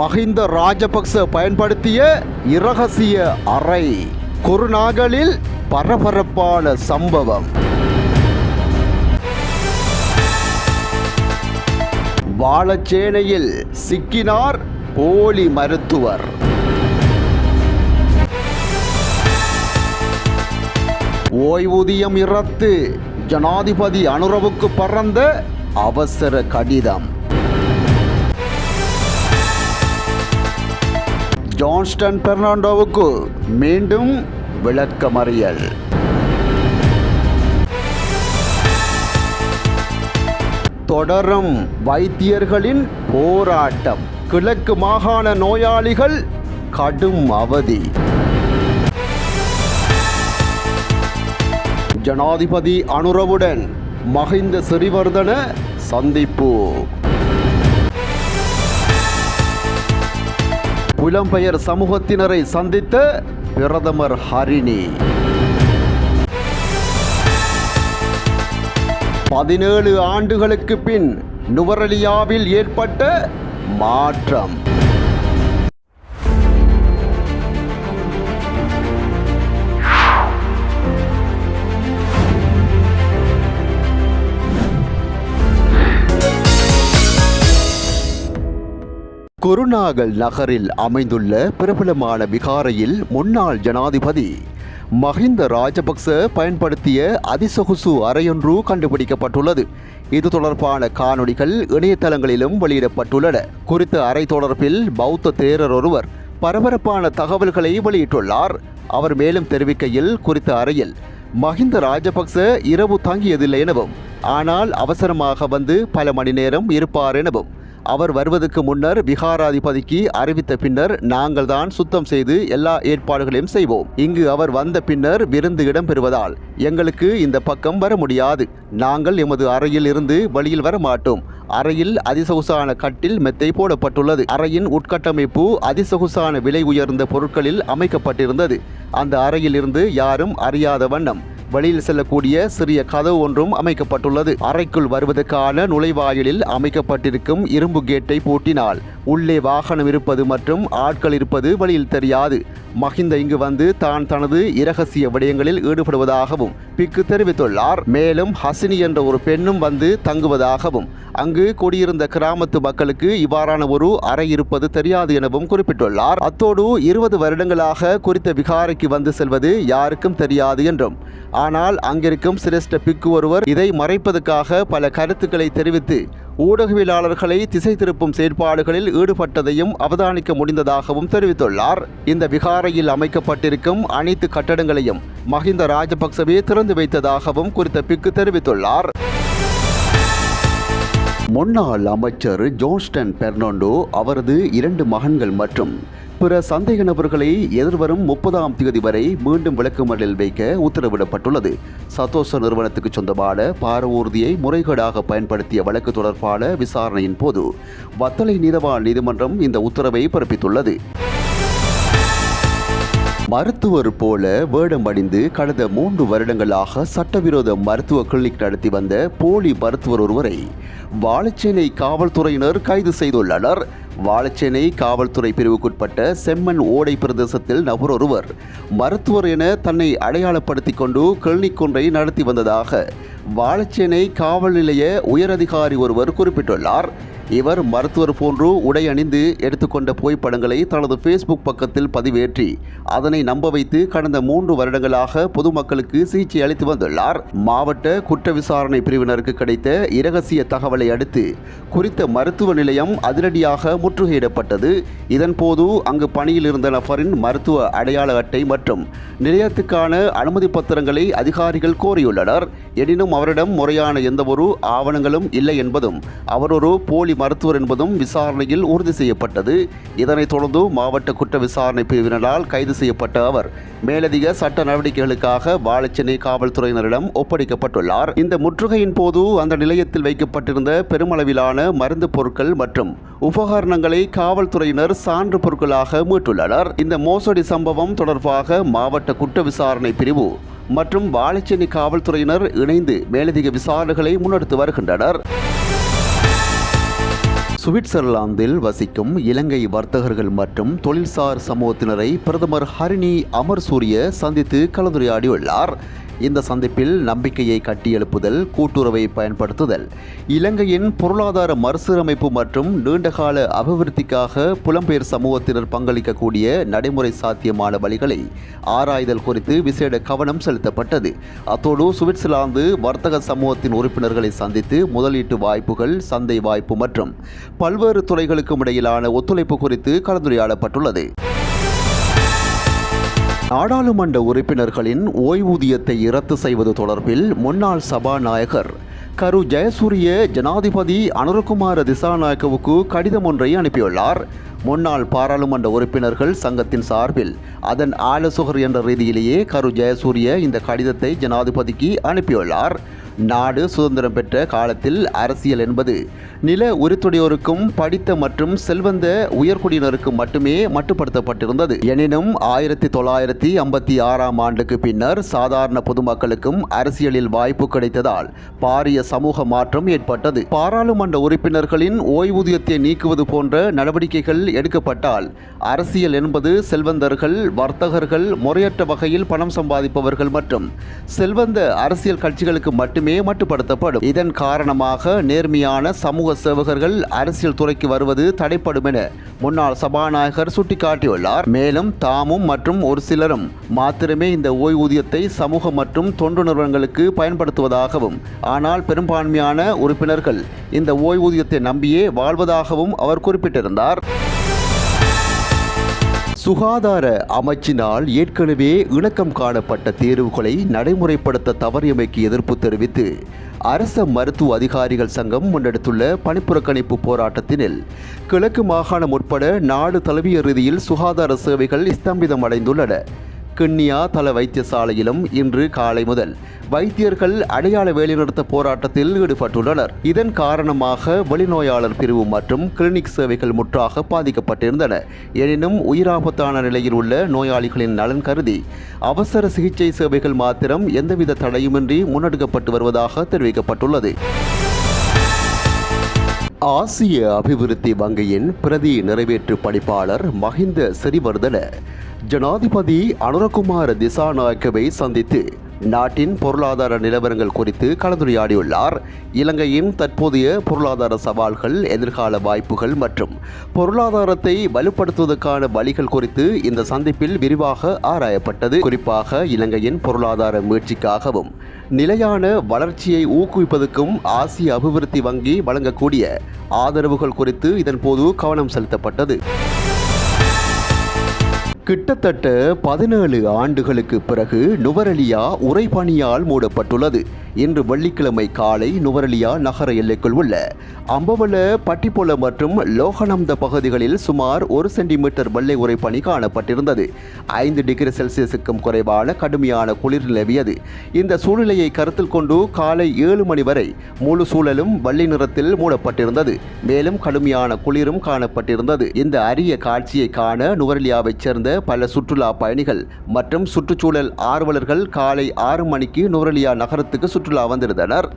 மஹிந்த ராஜபக்ச பயன்படுத்திய இரகசிய அறை. குருநாகலில் பரபரப்பான சம்பவம். வாழச்சேனையில் சிக்கினார் போலி மருத்துவர். ஓய்வூதியம் இறத்து ஜனாதிபதி அனுரவுக்கு பறந்த அவசர கடிதம். ஜான்ஸ்டன் பெர்னாண்டோவுக்கு மீண்டும் விளக்கமறியல் தொடரும் வைத்தியர்களின் போராட்டம் கிழக்கு மாகாண நோயாளிகள் கடும் அவதி ஜனாதிபதி அனுரவுடன் மகிந்த சிறிவர்தன சந்திப்பு புலம்பெயர் சமூகத்தினரை சந்தித்த பிரதமர் ஹரிணி. பதினேழு ஆண்டுகளுக்கு பின் நுவரலியாவில் ஏற்பட்ட மாற்றம். குருநாகல் நகரில் அமைந்துள்ள பிரபலமான விகாரையில் முன்னாள் ஜனாதிபதி மஹிந்த ராஜபக்ச பயன்படுத்திய அதிசொகுசு அறையொன்று கண்டுபிடிக்கப்பட்டுள்ளது. இது தொடர்பான காணொளிகள் இணையதளங்களிலும் வெளியிடப்பட்டுள்ளன. குறித்த அறை தொடர்பில் பௌத்த தேரர் ஒருவர் பரபரப்பான தகவல்களை வெளியிட்டுள்ளார். அவர் மேலும் தெரிவிக்கையில் குறித்த அறையில் மஹிந்த ராஜபக்ச இரவு தங்கியதில்லை எனவும் ஆனால் அவசரமாக வந்து பல மணி நேரம் இருப்பார் எனவும் அவர் வருவதற்கு முன்னர் விகாராதிபதிக்கு அறிவித்த பின்னர் நாங்கள் தான் சுத்தம் செய்து எல்லா ஏற்பாடுகளையும் செய்வோம். இங்கு அவர் வந்த பின்னர் விருந்து இடம்பெறுவதால் எங்களுக்கு இந்த பக்கம் வர முடியாது. நாங்கள் எமது அறையில் இருந்து வெளியில் வர மாட்டோம். அறையில் அதிசொகுசான கட்டில் மெத்தை போடப்பட்டுள்ளது. அறையின் உட்கட்டமைப்பு அதிசொகுசான விலை உயர்ந்த பொருட்களில் அமைக்கப்பட்டிருந்தது. அந்த அறையில் இருந்து யாரும் அறியாத வண்ணம் வெளியில் செல்லக்கூடிய சிறிய கதவு ஒன்றும் அமைக்கப்பட்டுள்ளது. அறைக்குள் வருவதற்கான நுழைவாயிலில் அமைக்கப்பட்டிருக்கும் இரும்பு கேட்டை பூட்டினால் உள்ளே வாகனம் இருப்பது மற்றும் ஆட்கள் இருப்பது வெளியில் தெரியாது. மஹிந்த இங்கு வந்து தான் தனது இரகசிய விடயங்களில் ஈடுபடுவதாகவும் பிக்கு தெரிவித்துள்ளார். மேலும் ஹசினி என்ற ஒரு பெண்ணும் வந்து தங்குவதாகவும் அங்கு குடியிருந்த கிராமத்து மக்களுக்கு இவ்வாறான ஒரு அறை இருப்பது தெரியாது எனவும் குறிப்பிட்டுள்ளார். அத்தோடு இருபது வருடங்களாக குறித்த விகாரைக்கு வந்து செல்வது யாருக்கும் தெரியாது என்றும் ஆனால் அங்கிருக்கும் சிரேஷ்ட பிக்கு ஒருவர் இதை மறைப்பதற்காக பல கருத்துக்களை தெரிவித்து ஊடகவியலாளர்களை திசை திருப்பும் செயற்பாடுகளில் ஈடுபட்டதையும் அவதானிக்க முடிந்ததாகவும் தெரிவித்துள்ளார். இந்த விகாரையில் அமைக்கப்பட்டிருக்கும் அனைத்து கட்டடங்களையும் மஹிந்த ராஜபக்சவே திறந்து வைத்ததாகவும் குறித்த பிக்கு தெரிவித்துள்ளார். முன்னாள் அமைச்சர் ஜோன்ஸ்டன் பெர்னாண்டோ அவரது இரண்டு மகன்கள் மற்றும் பிற சந்தேக நபர்களை எதிர்வரும் முப்பதாம் தேதி வரை மீண்டும் விளக்குமறியலில் வைக்க உத்தரவிடப்பட்டுள்ளது. சத்தோச நிறுவனத்துக்கு சொந்தமான பாரவூர்தியை முறைகேடாக பயன்படுத்திய வழக்கு தொடர்பான விசாரணையின் போது வத்தளை நீதவான் நீதிமன்றம் இந்த உத்தரவை பிறப்பித்துள்ளது. மருத்துவர் போல வேடம் அணிந்து கடந்த மூன்று வருடங்களாக சட்டவிரோத மருத்துவ கிளினிக் நடத்தி வந்த போலி மருத்துவர் ஒருவரை வாழைச்சேனை காவல்துறையினர் கைது செய்துள்ளனர். வாழைச்சேனை காவல்துறை பிரிவுக்குட்பட்ட செம்மன் ஓடை பிரதேசத்தில் நபர் ஒருவர் மருத்துவர் என தன்னை அடையாளப்படுத்திக் கொண்டு கிளினிக் ஒன்றை நடத்தி வந்ததாக வாழைச்சேனை காவல் நிலைய உயரதிகாரி ஒருவர் குறிப்பிட்டுள்ளார். இவர் மருத்துவர் போன்று உடை அணிந்து எடுத்துக்கொண்ட புகைப்படங்களை தனது ஃபேஸ்புக் பக்கத்தில் பதிவேற்றி அதனை நம்ப வைத்து கடந்த மூன்று வருடங்களாக பொதுமக்களுக்கு சிகிச்சை அளித்து வந்துள்ளார். மாவட்ட குற்ற விசாரணை பிரிவினருக்கு கிடைத்த இரகசிய தகவலை அடுத்து குறித்த மருத்துவ நிலையம் அதிரடியாக முற்றுகையிடப்பட்டது. இதன்போது அங்கு பணியில் இருந்த நபரின் மருத்துவ அடையாள அட்டை மற்றும் நிலையத்துக்கான அனுமதி பத்திரங்களை அதிகாரிகள் கோரியுள்ளனர். எனினும் அவரிடம் முறையான எந்தவொரு ஆவணங்களும் இல்லை என்பதும் அவர் ஒரு போலி மருத்துவர் என்பதும் விசாரணையில் உறுதி செய்யப்பட்டது. இதனைத் தொடர்ந்து மாவட்ட குற்ற விசாரணை பிரிவினரால் கைது செய்யப்பட்ட அவர் மேலதிக சட்ட நடவடிக்கைகளுக்காக வாழைச்சேனை காவல்துறையினரிடம் ஒப்படைக்கப்பட்டுள்ளார். இந்த முற்றுகையின் போது அந்த நிலையத்தில் வைக்கப்பட்டிருந்த பெருமளவிலான மருந்து பொருட்கள் மற்றும் உபகரணங்களை காவல்துறையினர் சான்று பொருட்களாக மீட்டுள்ளனர். இந்த மோசடி சம்பவம் தொடர்பாக மாவட்ட குற்ற விசாரணை பிரிவு மற்றும் வாழைச்சேனை காவல்துறையினர் இணைந்து மேலதிக விசாரணைகளை முன்னெடுத்து வருகின்றனர். சுவிட்சர்லாந்தில் வசிக்கும் இலங்கை வர்த்தகர்கள் மற்றும் தொழில்சார் சமூகத்தினரை பிரதமர் ஹரிணி அமர்சூரிய சந்தித்து கலந்துரையாடியுள்ளார். இந்த சந்திப்பில் நம்பிக்கையை கட்டியெழுப்புதல் கூட்டுறவை பயன்படுத்துதல். இலங்கையின் பொருளாதார மறுசீரமைப்பு மற்றும் நீண்டகால அபிவிருத்திக்காக புலம்பெயர் சமூகத்தினர் பங்களிக்கக்கூடிய நடைமுறை சாத்தியமான வழிகளை ஆராய்தல் குறித்து விசேட கவனம் செலுத்தப்பட்டது. அத்தோடு சுவிட்சர்லாந்து வர்த்தக சமூகத்தின் உறுப்பினர்களை சந்தித்து முதலீட்டு வாய்ப்புகள் சந்தை வாய்ப்பு மற்றும் பல்வேறு துறைகளுக்கும் இடையிலான ஒத்துழைப்பு குறித்து கலந்துரையாடப்பட்டுள்ளது. நாடாளுமன்ற உறுப்பினர்களின் ஓய்வூதியத்தை ரத்து செய்வது தொடர்பில் முன்னாள் சபாநாயகர் கரு ஜெயசூரிய ஜனாதிபதி அனுரகுமார திசாநாயக்கவுக்கு கடிதம் ஒன்றை அனுப்பியுள்ளார். முன்னாள் பாராளுமன்ற உறுப்பினர்கள் சங்கத்தின் சார்பில் அதன் ஆலோசகர் என்ற ரீதியிலேயே கரு ஜெயசூரிய இந்த கடிதத்தை ஜனாதிபதிக்கு அனுப்பியுள்ளார். நாடு சுதந்திரம் பெற்ற காலத்தில் அரசியல் என்பது நில உரித்துடையோருக்கும் படித்த மற்றும் செல்வந்த உயர்குடியினருக்கும் மட்டுமே மட்டுப்படுத்தப்பட்டிருந்தது. எனினும் ஆயிரத்தி தொள்ளாயிரத்தி ஐம்பத்தி ஆறாம் ஆண்டுக்கு பின்னர் சாதாரண பொதுமக்களுக்கும் அரசியலில் வாய்ப்பு கிடைத்ததால் பாரிய சமூக மாற்றம் ஏற்பட்டது. பாராளுமன்ற உறுப்பினர்களின் ஓய்வூதியத்தை நீக்குவது போன்ற நடவடிக்கைகள் எடுக்கப்பட்டால் அரசியல் என்பது செல்வந்தர்கள் வர்த்தகர்கள் முறையற்ற வகையில் பணம் சம்பாதிப்பவர்கள் மற்றும் செல்வந்த அரசியல் கட்சிகளுக்கு மட்டுமே மேம்பட்டுப்படுத்தப்படும் இதன் காரணமாக நேர்மையான சமூக சேவகர்கள் அரசியல் துறைக்கு வருவது தடைப்படும் என முன்னாள் சபாநாயகர் சுட்டிக்காட்டியுள்ளார். மேலும் தாமும் மற்றும் ஒரு சிலரும் மாத்திரமே இந்த ஓய்வூதியத்தை சமூக மற்றும் தொண்டு நிறுவனங்களுக்கு பயன்படுத்துவதாகவும் ஆனால் பெரும்பான்மையான உறுப்பினர்கள் இந்த ஓய்வூதியத்தை நம்பியே வாழ்வதாகவும் அவர் குறிப்பிட்டிருந்தார். சுகாதார அமைச்சினால் ஏற்கனவே இணக்கம் காணப்பட்ட தேர்வுகளை நடைமுறைப்படுத்த தவறியமைக்கு எதிர்ப்பு தெரிவித்து அரச மருத்துவ அதிகாரிகள் சங்கம் முன்னெடுத்துள்ள பணிப்புறக்கணிப்பு போராட்டத்தினில் கிழக்கு மாகாணம் உட்பட நாடு தழுவிய ரீதியில் சுகாதார சேவைகள் ஸ்தம்பிதம் அடைந்துள்ளன கிண்ணியா தல வைத்தியசாலையிலும் இன்று காலை முதல் வைத்தியர்கள் அடையாள வேலைநிறுத்த போராட்டத்தில் ஈடுபட்டுள்ளனர். இதன் காரணமாக வெளிநோயாளர் பிரிவு மற்றும் கிளினிக் சேவைகள் முற்றாக பாதிக்கப்பட்டிருந்தன. எனினும் உயிராபத்தான நிலையில் உள்ள நோயாளிகளின் நலன் கருதி அவசர சிகிச்சை சேவைகள் மாத்திரம் எந்தவித தடையுமின்றி முன்னெடுக்கப்பட்டு வருவதாக தெரிவிக்கப்பட்டுள்ளது. ஆசிய அபிவிருத்தி வங்கியின் பிரதி நிறைவேற்று பணிப்பாளர் மஹிந்த சிறிவர்தன ஜனாதிபதி அனுரகுமார திசாநாயக்கவை சந்தித்து நாட்டின் பொருளாதார நிலவரங்கள் குறித்து கலந்துரையாடியுள்ளார். இலங்கையின் தற்போதைய பொருளாதார சவால்கள் எதிர்கால வாய்ப்புகள் மற்றும் பொருளாதாரத்தை வலுப்படுத்துவதற்கான வழிகள் குறித்து இந்த சந்திப்பில் விரிவாக ஆராயப்பட்டது. குறிப்பாக இலங்கையின் பொருளாதார முயற்சிக்காகவும் நிலையான வளர்ச்சியை ஊக்குவிப்பதற்கும் ஆசிய அபிவிருத்தி வங்கி வழங்கக்கூடிய ஆதரவுகள் குறித்து இதன்போது கவனம் செலுத்தப்பட்டது. கிட்டத்தட்ட பதினேழு ஆண்டுகளுக்கு பிறகு நுவரலியா உறைபனியால் மூடப்பட்டுள்ளது இன்று வெள்ளிக்கிழமை காலை நுவரலியா நகர எல்லைக்குள் உள்ள அம்பவல பட்டிப்பொல மற்றும் லோகனந்த பகுதிகளில் சுமார் ஒரு சென்டிமீட்டர் வெள்ளை உறைபனி காணப்பட்டிருந்தது. ஐந்து டிகிரி செல்சியஸுக்கும் குறைவான கடுமையான குளிர் நிலவியது. இந்த சூழ்நிலையை கருத்தில் கொண்டு காலை ஏழு மணி வரை முழு சூழலும் வள்ளி நிறத்தில் மூடப்பட்டிருந்தது. மேலும் கடுமையான குளிரும் காணப்பட்டிருந்தது. இந்த அரிய காட்சியை காண நுவரலியாவைச் சேர்ந்த பல சுற்றுலா பயணிகள் மற்றும் சுற்றுச்சூழல் ஆர்வலர்கள் காலை ஆறு மணிக்கு நுவரலியா நகரத்துக்கு சுற்றுலா வந்திருந்தனர்.